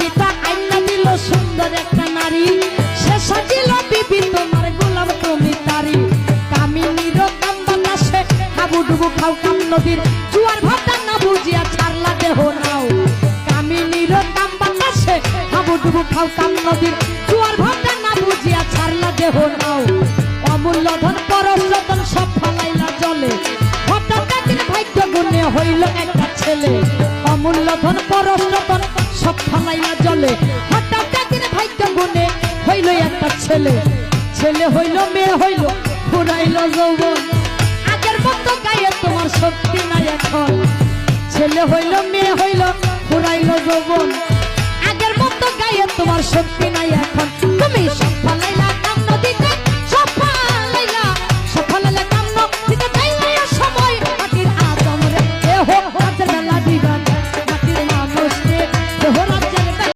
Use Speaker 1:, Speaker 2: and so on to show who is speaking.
Speaker 1: পিতা, আইনা দিল সুন্দর একটা নারী। সে সাজিল বিবি তোমার গোলাম তুমি তারি কামিনীর কাম বাতাসে হাবুডুবু খাও কাম নদীর। জুয়ার ভাটা না বুঝিয়া ছাড়লা দেহ নাও। কামিনীর কাম বাতাসে হাবুডুবু খাও কাম নদীর। জুয়ার ভাটা না বুঝিয়া ছাড়লা দেহ নাও। অমূল্য ধন পরশ রতন সব ফালাইলা জলে। হঠাৎ একদিন ভাগ্য গুণে হইল একটা ছেলে। অমূল্য ধন পরশ রতন সব ফালাইলা জলে হঠাৎ একদিন ভাগ্য গুনে হইল একটা ছেলে। ছেলে হইল, মেয়ে হইল ফুরাইল যৌবন। আগের মতো গায়ে তোমার শক্তি নাই এখন। ছেলে হইল, মেয়ে হইল ফুরাইল যৌবন। আগের মতো গায়ে তোমার শক্তি